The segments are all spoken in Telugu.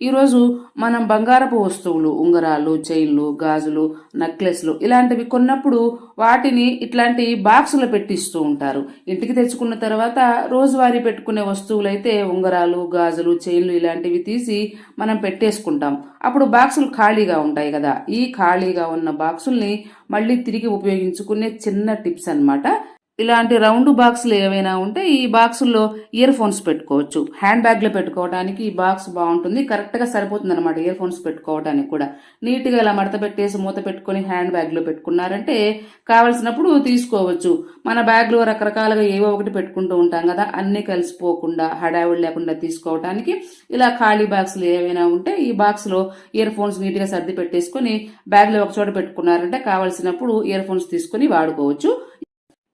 ఈరోజు మనం బంగారపు వస్తువులు ఉంగరాలు చైన్లు గాజులు నెక్లెస్లు ఇలాంటివి కొన్నప్పుడు వాటిని ఇట్లాంటి బాక్సులు పెట్టిస్తూ ఉంటారు. ఇంటికి తెచ్చుకున్న తర్వాత రోజువారీ పెట్టుకునే వస్తువులైతే ఉంగరాలు గాజులు చైన్లు ఇలాంటివి తీసి మనం పెట్టేసుకుంటాం. అప్పుడు బాక్సులు ఖాళీగా ఉంటాయి కదా. ఈ ఖాళీగా ఉన్న బాక్సుల్ని మళ్ళీ తిరిగి ఉపయోగించుకునే చిన్న టిప్స్ అన్నమాట. ఇలాంటి రౌండ్ బాక్సులు ఏవైనా ఉంటే ఈ బాక్సుల్లో ఇయర్ ఫోన్స్ పెట్టుకోవచ్చు. హ్యాండ్ బ్యాగ్లో పెట్టుకోవడానికి ఈ బాక్స్ బాగుంటుంది. కరెక్ట్గా సరిపోతుంది అనమాట ఇయర్ ఫోన్స్ పెట్టుకోవడానికి కూడా. నీట్గా ఇలా మడత పెట్టేసి మూత పెట్టుకొని హ్యాండ్ బ్యాగ్లో పెట్టుకున్నారంటే కావలసినప్పుడు తీసుకోవచ్చు. మన బ్యాగ్లో రకరకాలుగా ఏవో ఒకటి పెట్టుకుంటూ ఉంటాం కదా అన్నీ కలిసిపోకుండా హడావిడి లేకుండా తీసుకోవడానికి ఇలా ఖాళీ బాక్సులు ఏవైనా ఉంటే ఈ బాక్స్లో ఇయర్ ఫోన్స్ నీట్గా సర్ది పెట్టేసుకొని బ్యాగ్లో ఒక చోట పెట్టుకున్నారంటే కావలసినప్పుడు ఇయర్ ఫోన్స్ తీసుకొని వాడుకోవచ్చు.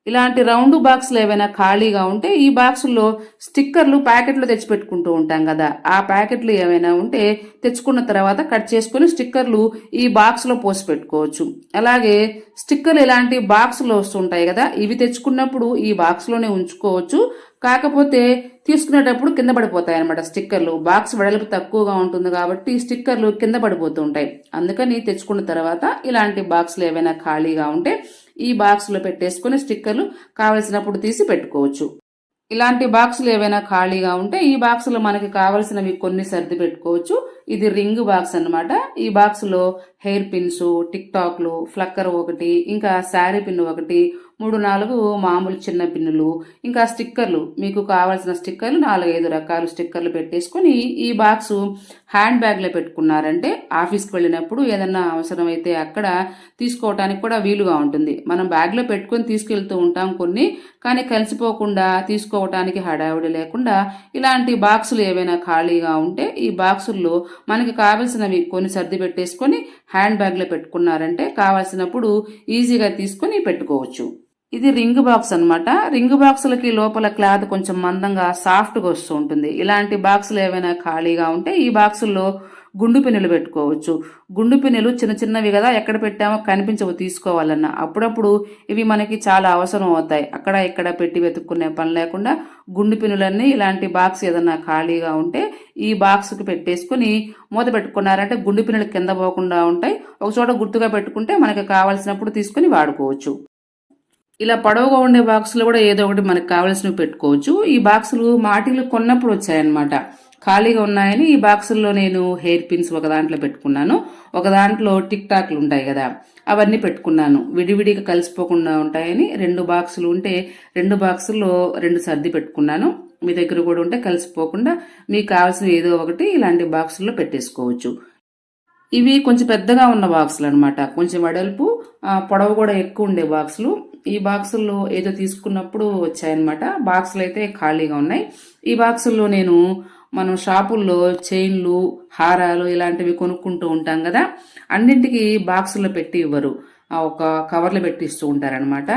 ఇలాంటి రౌండ్ బాక్సులు ఏవైనా ఖాళీగా ఉంటే ఈ బాక్సుల్లో స్టిక్కర్లు ప్యాకెట్లు తెచ్చి పెట్టుకుంటూ ఉంటాం కదా. ఆ ప్యాకెట్లు ఏమైనా ఉంటే తెచ్చుకున్న తర్వాత కట్ చేసుకుని స్టిక్కర్లు ఈ బాక్స్లో పోసి పెట్టుకోవచ్చు అలాగే స్టిక్కర్లు ఇలాంటి బాక్సులు వస్తుంటాయి కదా ఇవి తెచ్చుకున్నప్పుడు ఈ బాక్స్లోనే ఉంచుకోవచ్చు. కాకపోతే తీసుకునేటప్పుడు కింద పడిపోతాయి అనమాట స్టిక్కర్లు. బాక్స్ వెడల్పు తక్కువగా ఉంటుంది కాబట్టి స్టిక్కర్లు కింద పడిపోతుంటాయి అందుకని తెచ్చుకున్న తర్వాత ఇలాంటి బాక్సులు ఏవైనా ఖాళీగా ఉంటే ఈ బాక్స్లో పెట్టేసుకుని స్టిక్కర్లు కావలసినప్పుడు తీసి పెట్టుకోవచ్చు. ఇలాంటి బాక్సులు ఏవైనా ఖాళీగా ఉంటే ఈ బాక్సులు మనకి కావలసినవి కొన్ని సర్ది పెట్టుకోవచ్చు. ఇది రింగ్ బాక్స్ అన్నమాట. ఈ బాక్స్లో హెయిర్ పిన్స్ టిక్ టాక్లు ఫ్లక్కర్ ఒకటి ఇంకా శారీ పిన్ ఒకటి మూడు నాలుగు మామూలు చిన్న పిన్నులు ఇంకా స్టిక్కర్లు మీకు కావాల్సిన స్టిక్కర్లు నాలుగైదు రకాల స్టిక్కర్లు పెట్టేసుకొని ఈ బాక్స్ హ్యాండ్ బ్యాగ్లో పెట్టుకున్నారంటే ఆఫీస్కి వెళ్ళినప్పుడు ఏదన్నా అవసరమైతే అక్కడ తీసుకోవటానికి కూడా వీలుగా ఉంటుంది. మనం బ్యాగ్లో పెట్టుకొని తీసుకెళ్తూ ఉంటాం కొన్ని కానీ కలిసిపోకుండా తీసుకోవటానికి హడావిడి లేకుండా ఇలాంటి బాక్సులు ఏవైనా ఖాళీగా ఉంటే ఈ బాక్సుల్లో మనకి కావలసినవి కొన్ని సర్ది పెట్టేసుకొని హ్యాండ్ బ్యాగ్లో పెట్టుకున్నారంటే కావాల్సినప్పుడు ఈజీగా తీసుకొని పెట్టుకోవచ్చు. ఇది రింగ్ బాక్స్ అన్నమాట. రింగ్ బాక్సులకి లోపల క్లాత్ కొంచెం మందంగా సాఫ్ట్గా వస్తూ ఉంటుంది. ఇలాంటి బాక్సులు ఏవైనా ఖాళీగా ఉంటే ఈ బాక్సుల్లో గుండు పిన్నులు పెట్టుకోవచ్చు. గుండు పిన్నులు చిన్న చిన్నవి కదా ఎక్కడ పెట్టామో కనిపించవు తీసుకోవాలన్నా. అప్పుడప్పుడు ఇవి మనకి చాలా అవసరం అవుతాయి. అక్కడ ఇక్కడ పెట్టి వెతుక్కునే పని లేకుండా గుండు పిన్నులన్నీ ఇలాంటి బాక్స్ ఏదన్నా ఖాళీగా ఉంటే ఈ బాక్స్కి పెట్టేసుకుని మూత పెట్టుకున్నారంటే గుండు పిన్నులు కింద పోకుండా ఉంటాయి. ఒక చోట గుర్తుగా పెట్టుకుంటే మనకి కావాల్సినప్పుడు తీసుకుని వాడుకోవచ్చు. ఇలా పొడవుగా ఉండే బాక్సులు కూడా ఏదో ఒకటి మనకు కావాల్సినవి పెట్టుకోవచ్చు. ఈ బాక్సులు మాటిలు కొన్నప్పుడు వచ్చాయన్నమాట. ఖాళీగా ఉన్నాయని ఈ బాక్సుల్లో నేను హెయిర్ పిన్స్ ఒక దాంట్లో పెట్టుకున్నాను. ఒక దాంట్లో టిక్ టాక్లు ఉంటాయి కదా అవన్నీ పెట్టుకున్నాను. విడివిడిగా కలిసిపోకుండా ఉంటాయని రెండు బాక్సులు ఉంటే రెండు బాక్సుల్లో రెండు సర్ది పెట్టుకున్నాను. మీ దగ్గర కూడా ఉంటే కలిసిపోకుండా మీకు కావాల్సిన ఏదో ఒకటి ఇలాంటి బాక్సుల్లో పెట్టేసుకోవచ్చు. ఇవి కొంచెం పెద్దగా ఉన్న బాక్సులు అనమాట కొంచెం వెడల్పు పొడవు కూడా ఎక్కువ ఉండే బాక్సులు. ఈ బాక్సుల్లో ఏదో తీసుకున్నప్పుడు వచ్చాయన్నమాట. బాక్సులు అయితే ఖాళీగా ఉన్నాయి. ఈ బాక్సుల్లో నేను మనం షాపుల్లో చైన్లు హారాలు ఇలాంటివి కొనుక్కుంటూ ఉంటాం కదా. అన్నింటికి బాక్సుల్లో పెట్టి ఇవ్వరు. ఒక కవర్లో పెట్టిస్తూ ఉంటారనమాట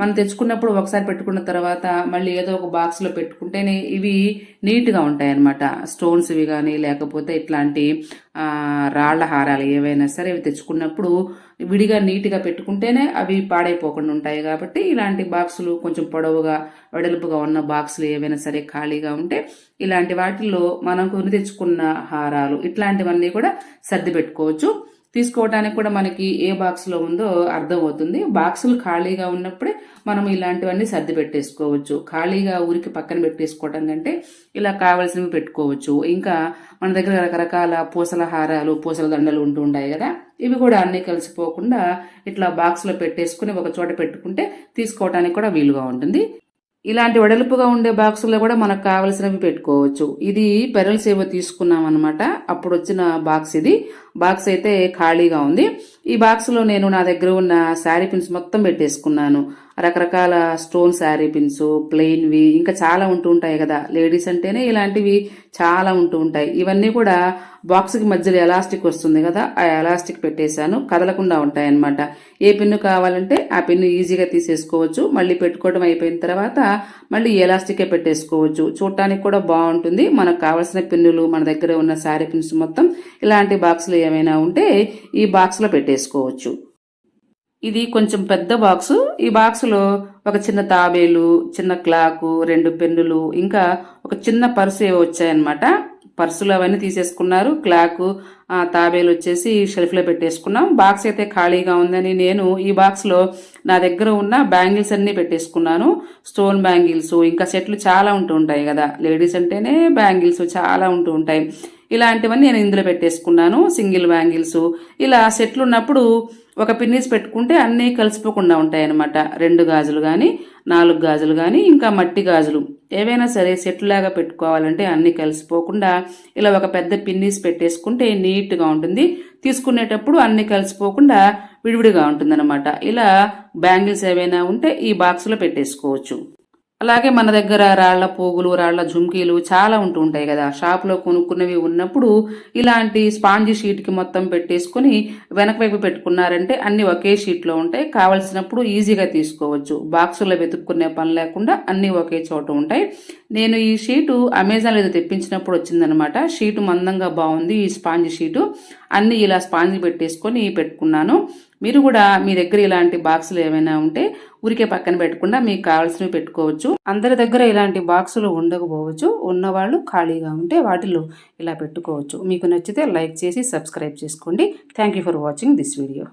మనం తెచ్చుకున్నప్పుడు ఒకసారి పెట్టుకున్న తర్వాత మళ్ళీ ఏదో ఒక బాక్స్లో పెట్టుకుంటేనే ఇవి నీట్గా ఉంటాయన్నమాట. స్టోన్స్ ఇవి కానీ లేకపోతే ఇట్లాంటి రాళ్ళ హారాలు ఏవైనా సరే ఇవి తెచ్చుకున్నప్పుడు విడిగా నీట్గా పెట్టుకుంటేనే అవి పాడైపోకుండా ఉంటాయి కాబట్టి ఇలాంటి బాక్సులు కొంచెం పొడవుగా వెడల్పుగా ఉన్న బాక్సులు ఏవైనా సరే ఖాళీగా ఉంటే ఇలాంటి వాటిల్లో మనం కొని తెచ్చుకున్న హారాలు ఇట్లాంటివన్నీ కూడా సర్ది పెట్టుకోవచ్చు. తీసుకోవడానికి కూడా మనకి ఏ బాక్స్లో ఉందో అర్థమవుతుంది. బాక్సులు ఖాళీగా ఉన్నప్పుడే మనం ఇలాంటివన్నీ సర్ది పెట్టేసుకోవచ్చు. ఖాళీగా ఊరికి పక్కన పెట్టేసుకోవడం కంటే ఇలా కావలసినవి పెట్టుకోవచ్చు. ఇంకా మన దగ్గర రకరకాల పూసల హారాలు పూసల దండలు ఉంటూ ఉంటాయి కదా. ఇవి కూడా అన్నీ కలిసిపోకుండా ఇట్లా బాక్స్లో పెట్టేసుకుని ఒక చోట పెట్టుకుంటే తీసుకోవడానికి కూడా వీలుగా ఉంటుంది. ఇలాంటి వెడల్పుగా ఉండే బాక్సుల్లో కూడా మనకు కావలసినవి పెట్టుకోవచ్చు. ఇది పెరల్స్ సేవ తీసుకున్నాం అనమాట అప్పుడు వచ్చిన బాక్స్ ఇది. బాక్స్ అయితే ఖాళీగా ఉంది. ఈ బాక్స్లో నేను నా దగ్గర ఉన్న శారీ పిన్స్ మొత్తం పెట్టేసుకున్నాను. రకరకాల స్టోన్ శారీ పిన్స్ ప్లెయిన్వి ఇంకా చాలా ఉంటూ ఉంటాయి కదా. లేడీస్ అంటేనే ఇలాంటివి చాలా ఉంటూ ఉంటాయి. ఇవన్నీ కూడా బాక్స్కి మధ్యలో ఎలాస్టిక్ వస్తుంది కదా. ఆ ఎలాస్టిక్ పెట్టేశాను. కదలకుండా ఉంటాయి అన్నమాట ఏ పిన్ను కావాలంటే ఆ పిన్ను ఈజీగా తీసేసుకోవచ్చు. మళ్ళీ పెట్టుకోవడం అయిపోయిన తర్వాత మళ్ళీ ఎలాస్టికే పెట్టేసుకోవచ్చు. చూడటానికి కూడా బాగుంటుంది. మనకు కావాల్సిన పిన్నులు మన దగ్గర ఉన్న శారీ పిన్స్ మొత్తం ఇలాంటి బాక్స్లో ఏమైనా ఉంటే ఈ బాక్స్లో పెట్టేసుకోవచ్చు. ఇది కొంచెం పెద్ద బాక్సు. ఈ బాక్సులో ఒక చిన్న తాబేలు చిన్న క్లాకు రెండు పెన్నులు ఇంకా ఒక చిన్న పర్సు వచ్చాయన్నమాట. పర్సులు అవన్నీ తీసేసుకున్నారు. క్లాకు తాబేలు వచ్చేసి షెల్ఫ్లో పెట్టేసుకున్నాం. బాక్స్ అయితే ఖాళీగా ఉందని నేను ఈ బాక్స్లో నా దగ్గర ఉన్న బ్యాంగిల్స్ అన్నీ పెట్టేసుకున్నాను. స్టోన్ బ్యాంగిల్స్ ఇంకా సెట్లు చాలా ఉంటూ ఉంటాయి కదా. లేడీస్ అంటేనే బ్యాంగిల్స్ చాలా ఉంటూ ఉంటాయి. ఇలాంటివన్నీ నేను ఇందులో పెట్టేసుకున్నాను సింగిల్ బ్యాంగిల్స్ ఇలా సెట్లు ఉన్నప్పుడు ఒక పిన్నీస్ పెట్టుకుంటే అన్నీ కలిసిపోకుండా ఉంటాయన్నమాట. రెండు గాజులు కానీ నాలుగు గాజులు కానీ ఇంకా మట్టి గాజులు. ఏవైనా సరే సెట్లు లాగా పెట్టుకోవాలంటే అన్నీ కలిసిపోకుండా ఇలా ఒక పెద్ద పిన్నీస్ పెట్టేసుకుంటే నీట్గా ఉంటుంది. తీసుకునేటప్పుడు అన్నీ కలిసిపోకుండా విడివిడిగా ఉంటుందన్నమాట. ఇలా బ్యాంగిల్స్ ఏవైనా ఉంటే ఈ బాక్స్లో పెట్టేసుకోవచ్చు. అలాగే మన దగ్గర రాళ్ళ పోగులు రాళ్ళ జుమ్కీలు చాలా ఉంటూ ఉంటాయి కదా. షాప్లో కొనుక్కున్నవి ఉన్నప్పుడు ఇలాంటి స్పాంజీ షీట్కి మొత్తం పెట్టేసుకొని వెనక వైపు పెట్టుకున్నారంటే అన్ని ఒకే షీట్లో ఉంటాయి. కావలసినప్పుడు ఈజీగా తీసుకోవచ్చు. బాక్సుల్లో వెతుక్కునే పని లేకుండా అన్నీ ఒకే చోట ఉంటాయి. నేను ఈ షీటు అమెజాన్లో ఏదో తెప్పించినప్పుడు వచ్చిందనమాట షీటు మందంగా బాగుంది ఈ స్పాంజి షీటు. అన్నీ ఇలా స్పాంజి పెట్టేసుకొని పెట్టుకున్నాను. మీరు కూడా మీ దగ్గర ఇలాంటి బాక్సులు ఏమైనా ఉంటే ఊరికే పక్కన పెట్టకుండా మీకు కావాల్సినవి పెట్టుకోవచ్చు. అందరి దగ్గర ఇలాంటి బాక్సులు ఉండకపోవచ్చు. ఉన్నవాళ్ళు ఖాళీగా ఉంటే వాటిలో ఇలా పెట్టుకోవచ్చు. మీకు నచ్చితే లైక్ చేసి సబ్స్క్రైబ్ చేసుకోండి. Thank you for watching this video